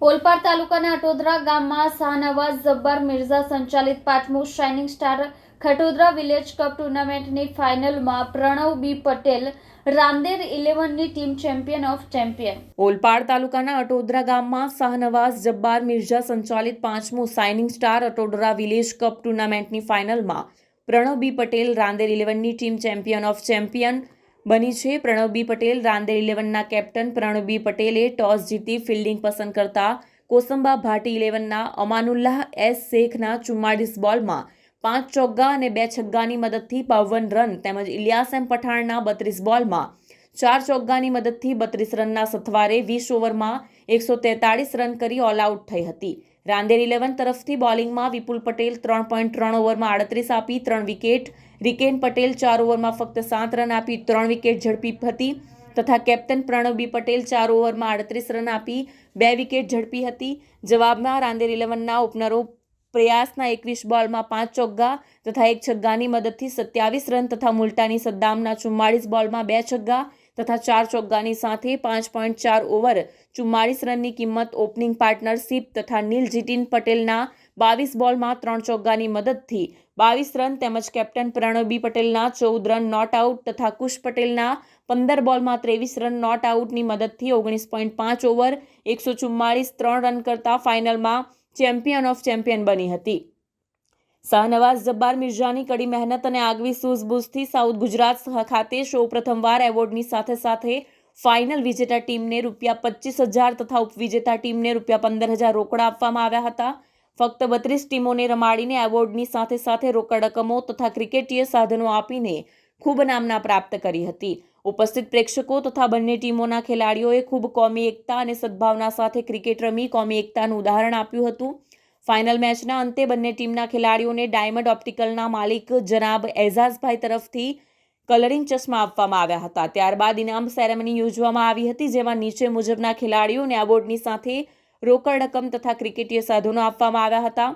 ઓલપાડ તાલુકાના અટોદરા ગામમાં શાહનવાઝ જબ્બાર મિર્ઝા સંચાલિત પાંચમું shining star Khatodara village cup ટુર્નામેન્ટની ફાઇનલમાં Pranav B Patel Rander ઇલેવનની team champion of champion. Olpad તાલુકાના અટોદરા ગામમાં શાહનવાઝ જબ્બાર મિર્ઝા સંચાલિત પાંચમું shining star Atodara village cup ટુર્નામેન્ટની ફાઇનલમાં પ્રણવ બી પટેલ રાંદેર ઇલેવનની ટીમ ચેમ્પિયન ઓફ ચેમ્પિયન બની છે પ્રણવબી પટેલ. રાંદેર ઇલેવનના કેપ્ટન પ્રણવબી પટેલે ટોસ જીતી ફિલ્ડિંગ પસંદ કરતા કોસંબા ભાટી ઇલેવનના અમાનુલ્લાહ એસ શેખના ચુમ્માળીસ બોલમાં પાંચ ચોગ્ગા અને બે છગ્ગાની મદદથી બાવન રન તેમજ ઇલિયાસ એમ પઠાણના બત્રીસ બોલમાં ચાર ચોગ્ગાની મદદથી બત્રીસ રનના સથવારે વીસ ઓવરમાં એકસો તેતાળીસ રન કરી ઓલ આઉટ થઈ હતી. રાંદેર ઇલેવન તરફથી બોલિંગમાં વિપુલ પટેલ ત્રણ પોઈન્ટ ત્રણ ઓવરમાં આડત્રીસ આપી, ત્રણ વિકેટ રિકેન પટેલ ચાર ઓવરમાં ફક્ત સાત રન આપી, ત્રણ વિકેટ ઝડપી હતી તથા કેપ્ટન પ્રણવ બી પટેલ ચાર ઓવરમાં આડત્રીસ રન આપી, બે વિકેટ ઝડપી હતી. જવાબમાં રાંદેર ઇલેવનના ઓપનરો પ્રયાસના એકવીસ બોલમાં પાંચ ચોગ્ગા તથા એક છગ્ગાની મદદથી સત્યાવીસ રન તથા મુલટાની સદ્દામના ચુમ્માળીસ બોલમાં બે છગ્ગા તથા ચાર ચોગ્ગાની સાથે પાંચ પોઈન્ટ ચાર ઓવર ચુમ્માળીસ રનની કિંમત ઓપનિંગ પાર્ટનરશિપ તથા નીલ જીટીન પટેલના બાવીસ બોલમાં ત્રણ ચોગ્ગાની મદદથી બાવીસ રન તેમજ કેપ્ટન પ્રણવ બી પટેલના ચૌદ રન નોટ આઉટ તથા કુશ પટેલના પંદર બોલમાં ત્રેવીસ રન નોટ આઉટની મદદથી ઓગણીસ પોઈન્ટ પાંચ ઓવર, એકસો ચુમ્માળીસ, ત્રણ રન કરતા ફાઇનલમાં ચેમ્પિયન ઓફ ચેમ્પિયન બની હતી. શાહનવાઝ જબ્બાર મિર્ઝાની કડી મહેનત અને આગવી સૂઝબૂઝથી સાઉથ ગુજરાત ખાતે સૌ પ્રથમવાર એવોર્ડની સાથે સાથે ફાઇનલ વિજેતા ટીમને રૂપિયા પચીસ હજાર તથા ઉપવિજેતા ટીમને રૂપિયા પંદર હજાર રોકડા આપવામાં આવ્યા હતા. ફક્ત બત્રીસ ટીમોને રમાડીને એવોર્ડની સાથે સાથે રોકડ રકમો તથા ક્રિકેટીય સાધનો આપીને ખૂબ નામના પ્રાપ્ત કરી હતી. ઉપસ્થિત પ્રેક્ષકો તથા બંને ટીમોના ખેલાડીઓએ ખૂબ કોમી એકતા અને સદભાવના સાથે ક્રિકેટ રમી કોમી એકતાનું ઉદાહરણ આપ્યું હતું. ફાઇનલ મેચના અંતે બંને ટીમના ખેલાડીઓને ડાયમંડ ઓપ્ટિકલના માલિક જનાબ એઝાઝભાઈ તરફથી કલરિંગ ચશ્મા આપવામાં આવ્યા હતા. ત્યારબાદ ઇનામ સેરેમની યોજવામાં આવી હતી, જેમાં નીચે મુજબના ખેલાડીઓને એવોર્ડની સાથે રોકડ રકમ તથા ક્રિકેટીય સાધનો આપવામાં આવ્યા હતા.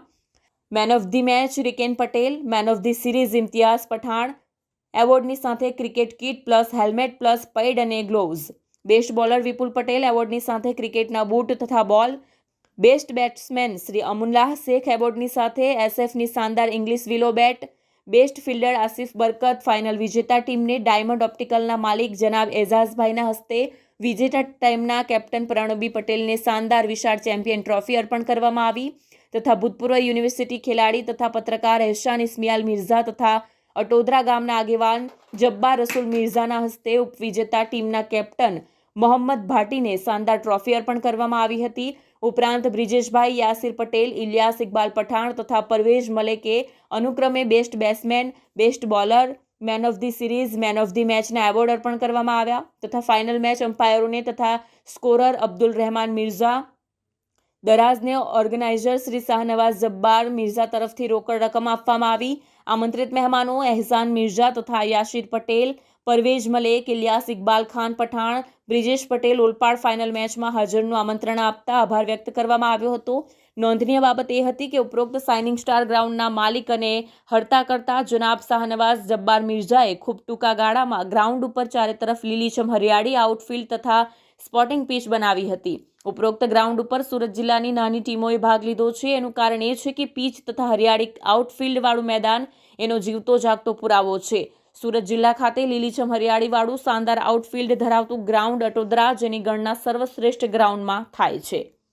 Man of the match Riken Patel. Man of the series Imtiyaz Pathan. એવોર્ડની સાથે cricket kit plus helmet plus pad અને gloves best bowler Vipul Patel. એવોર્ડની સાથે ક્રિકેટના બૂટ તથા ball. Best batsman Shri Amullah Shaikh. એવોર્ડની સાથે એસએફની શાનદાર English willow bat best fielder Asif Barkat, final વિજેતા ટીમને ડાયમંડ ઓપ્ટિકલના માલિક જનાબ એઝાઝભાઈના હસ્તે વિજેતા ટાઈમના કેપ્ટન પ્રણબી પટેલને શાનદાર વિશાળ ચેમ્પિયન ટ્રોફી અર્પણ કરવામાં આવી તથા ભૂતપૂર્વ યુનિવર્સિટી ખેલાડી તથા પત્રકાર એહસાન ઇસ્મિયાલ મિર્ઝા તથા અટોદરા ગામના આગેવાન જબ્બાર રસુલ મિર્ઝાના હસ્તે ઉપવિજેતા ટીમના કેપ્ટન મોહમ્મદ ભાટીને શાનદાર ટ્રોફી અર્પણ કરવામાં આવી હતી. ઉપરાંત બ્રિજેશભાઈ યાસિર પટેલ, ઇલિયાસ ઇકબાલ પઠાણ તથા પરવેઝ મલેકે અનુક્રમે best batsman, best bowler, man of the series, man of the મેચના એવોર્ડ અર્પણ કરવામાં આવ્યા તથા ફાઇનલ મેચ અમ્પાયરોને તથા સ્કોરર અબ્દુલ રહેમાન મિર્ઝા, દરાઝને ઓર્ગેનાઇઝર શ્રી શાહનવાઝ જબ્બાર મિર્ઝા તરફથી રોકડ રકમ આપવામાં આવી. આમંત્રિત મહેમાનો એહસાન મિર્ઝા તથા યાશિર પટેલ પરવેઝ મલેક, ઇલિયાસ ઇકબાલ ખાન પઠાણ, બ્રિજેશ પટેલ ઓલપાડ ફાઇનલ મેચમાં હાજરનું આમંત્રણ આપતા આભાર વ્યક્ત કરવામાં આવ્યો હતો. નોંધનીય બાબત એ હતી કે ઉપરોક્ત સાઇનિંગ સ્ટાર ગ્રાઉન્ડના માલિક અને હરતા કરતા જનાબ શાહનવાઝ જબ્બાર મિર્ઝાએ ખૂબ ટૂંકા ગાળામાં ગ્રાઉન્ડ ઉપર ચારે તરફ લીલીછમ હરિયાળી આઉટફિલ્ડ તથા સ્પોટિંગ પીચ બનાવી હતી. ઉપરોક્ત ગ્રાઉન્ડ ઉપર સુરત જિલ્લાની નાની ટીમોએ ભાગ લીધો છે. એનું કારણ એ છે કે પીચ તથા હરિયાળી આઉટફિલ્ડવાળું મેદાન એનો જીવતો જાગતો પુરાવો છે. સુરત જિલ્લા ખાતે લીલીછમ હરિયાળીવાળું શાનદાર આઉટફિલ્ડ ધરાવતું ગ્રાઉન્ડ અટોદરા જેની ગણના સર્વશ્રેષ્ઠ ગ્રાઉન્ડમાં થાય છે.